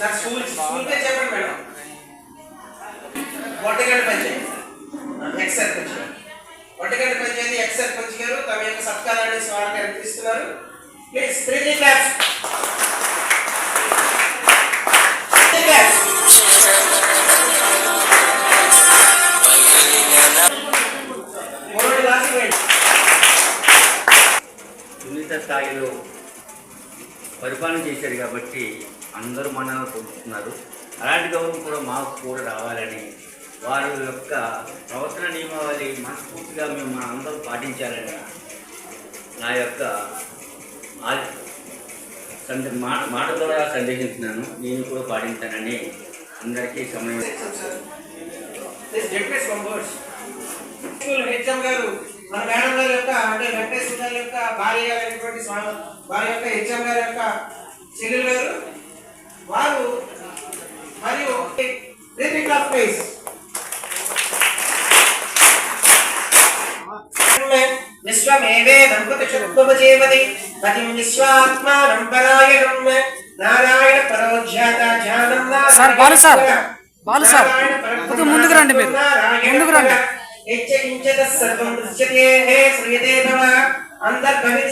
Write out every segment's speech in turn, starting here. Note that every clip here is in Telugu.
ఫుల్ పేజ్ చెప్పండి madam. Vaddagadda panchayat ex sarpanch garu Vaddagadda panchayat ex sarpanch గారు తమ యొక్క సత్కారాన్ని స్వాగతం అర్పిస్తున్నారు ప్లీజ్ త్రీ క్లాప్స్ ఉన్నత స్థాయిలో పరిపాలన చేశారు కాబట్టి అందరూ మనల్ని పొందుతున్నారు అలాంటి గౌరవం కూడా మాకు కూడా రావాలని వారి యొక్క ప్రవర్తన నియమావళి మనస్ఫూర్తిగా మేము మన అందరూ పాటించాలని నా యొక్క సందే మాట మాట ద్వారా సందేశించినాను నేను కూడా పాటించానని అందరికీ సమయం హెచ్ఎం గారు మన మేడం గారి యొక్క అంటే వెంకటేశ్వర గారి యొక్క భార్య గారు అయినటువంటి స్వామి వారి యొక్క హెచ్ఎం గారి యొక్క చెల్లెలు గారు వారు మరియు రిపీట్ ఆఫ్ ప్రైజ్ విశ్వమేవే దంపతి చతుర్భుజేవతి పతిం విశ్వాత్మానం పరాయణం నారాయణ పరోధ్యాత ధ్యానం sir, Balu sir. Balu sir. కొద్దిగా ముందుకు రండి మీరు. ముందుకు రండి. యచ్చకించత సర్వం దృశ్యతే హే శ్రీయతే భవ అంతర్భవి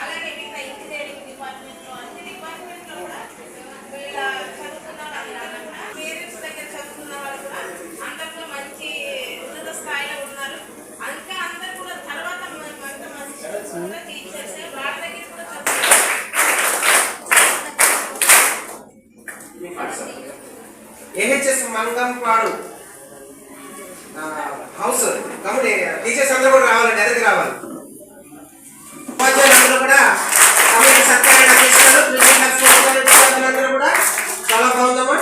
అలాగే మిగతా ఇంజనీరింగ్ డిపార్ట్మెంట్లో అన్ని డిపార్ట్మెంట్లో కూడా వీళ్ళ చదువుకున్న వాళ్ళంతా పేరెంట్స్ దగ్గర చదువుకున్న వాళ్ళు కూడా అందరిలో మంచి ఉన్నత స్థాయిలో ఉన్నారు ఇంకా అందరు కూడా తర్వాత మ- అంత మంచి చదువుకున్న టీచర్స్ వాళ్ళ దగ్గర కూడా చదువుకున్నారు ఏహెచ్ఎస్ మంగంపాడు ఆ, హౌస్ కాబట్టి టీచర్స్ అందరూ కూడా రావాలండి ఎదరికి రావాలి. ఉపాధ్యాయులు కూడా కమిటీ సత్కారాన్ని అందిస్తున్నారు ప్రిన్సిపల్ లక్ష్మీ విద్యార్థులందరూ కూడా చాలా బాగుందమ్మా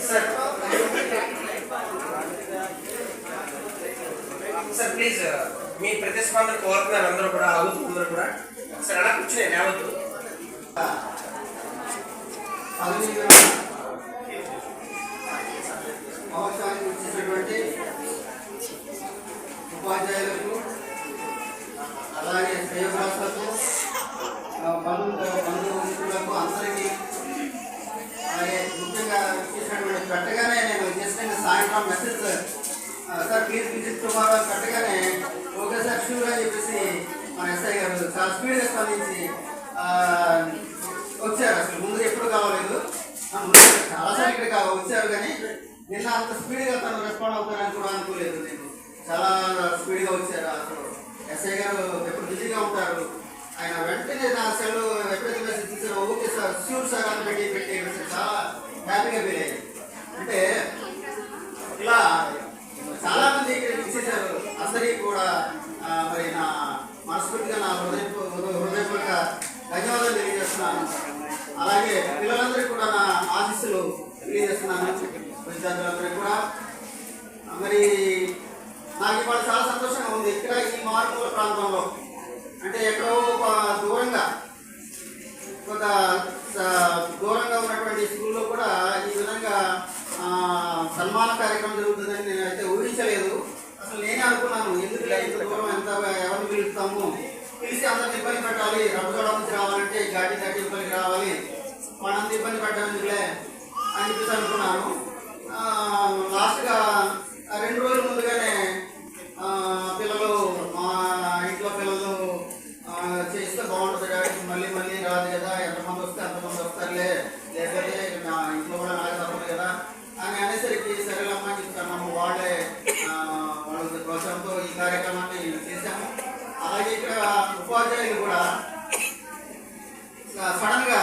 సార్ సార్ ప్లీజ్ uh, మీ ప్రతిస్పందన కోరుతున్నారు అందరూ కూడా అవుతూ అందరూ కూడా. సార్ అలా కూర్చునే లేవద్దు. అవసరానికి చాలా స్పీడ్గా స్పందించి వచ్చారు అసలు. ముందు ఎప్పుడు కావలేదు. చాలాసార్లు ఇక్కడ కావ వచ్చారు కానీ నిన్న అంత స్పీడ్గా తను రెస్పాండ్ అవుతారని కూడా అనుకోలేదు నేను. చాలా స్పీడ్గా వచ్చారు అసలు. ఎస్ఐ గారు ఎప్పుడు బిజీగా ఉంటారు. ఆయన వెంటనే నా సెల్ ఎప్పుడైతే మెసేజ్ ఇచ్చారో ఓకే సార్ షూర్ సార్ అని పెట్టి పెట్టి చాలా హ్యాపీగా ఫీల్ అయ్యాయి అంటే ఇలా చాలా మంది ఇక్కడ ఇచ్చేసారు అందరికీ కూడా ఆ, మరి నా మనస్ఫూర్తిగా నా హృదయ హృదయపూర్వక ధన్యవాదాలు తెలియజేస్తున్నాను అలాగే పిల్లలందరికీ కూడా నా ఆశీస్సులు తెలియజేస్తున్నాను. విద్యార్థులందరికీ కూడా. మరి నాకు ఇవాళ చాలా సంతోషంగా ఉంది. ఇక్కడ ఈ మార్పుల ప్రాంతంలో అంటే ఎక్కడో ఒక దూరంగా కొంత దూరంగా ఉన్నటువంటి స్కూల్లో కూడా ఈ విధంగా సన్మాన కార్యక్రమం జరుగుతుందని నేను అయితే ఊహించలేదు. అసలు నేనే అనుకున్నాను ఎందుకు ఇంత దూరం ఎంత ఎవరిని పిలుస్తాము? పిలిచి అందరిని ఇబ్బంది పెట్టాలి రంపచోడ నుంచి రావాలంటే ఘాటి ఘాటి ఇబ్బంది ఇబ్బంది పెట్టడానికిలే అని చెప్పేసి అనుకున్నాను. లాస్ట్గా రెండు రోజుల ముందుగానే పిల్లలు మా ఇంట్లో పిల్లలు చేస్తే బాగుంటుంది కాబట్టి మళ్ళీ మళ్ళీ రాదు కదా ఎంతమంది వస్తే అంతమంది వస్తారులే లేకపోతే నా ఇంట్లో కూడా నాకు తప్పదు కదా అని అనేసరికి సరేలమ్మా చెప్తాను మనం వాళ్ళే వాళ్ళ ప్రోత్సాహంతో ఈ కార్యక్రమాన్ని చేశాము. అలాగే ఇక్కడ ఉపాధ్యాయులు కూడా సడన్గా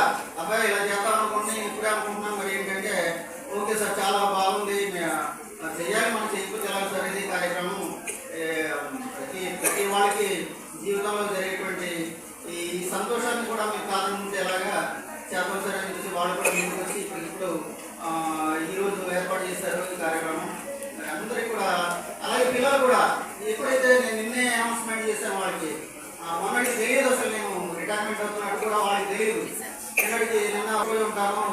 వాళ్ళకి జీవితంలో జరిగేటువంటి ఈ సంతోషాన్ని కూడా మీకు కారణం ఉంటే ఎలాగా చేద్దాం సార్ అని వాళ్ళు కూడా ముందుకు వచ్చి ఇప్పుడు ఈరోజు రోజు ఏర్పాటు చేశారు ఈ కార్యక్రమం. అందరికీ కూడా అలాగే పిల్లలు కూడా ఎప్పుడైతే నేను నిన్నే అనౌన్స్మెంట్ చేశాను వాళ్ళకి మొన్నటికి తెలియదు అసలు నేను రిటైర్మెంట్ అవుతున్నట్టు కూడా వాళ్ళకి తెలియదు. నిన్నటికి నిన్న పోయి ఉంటాను.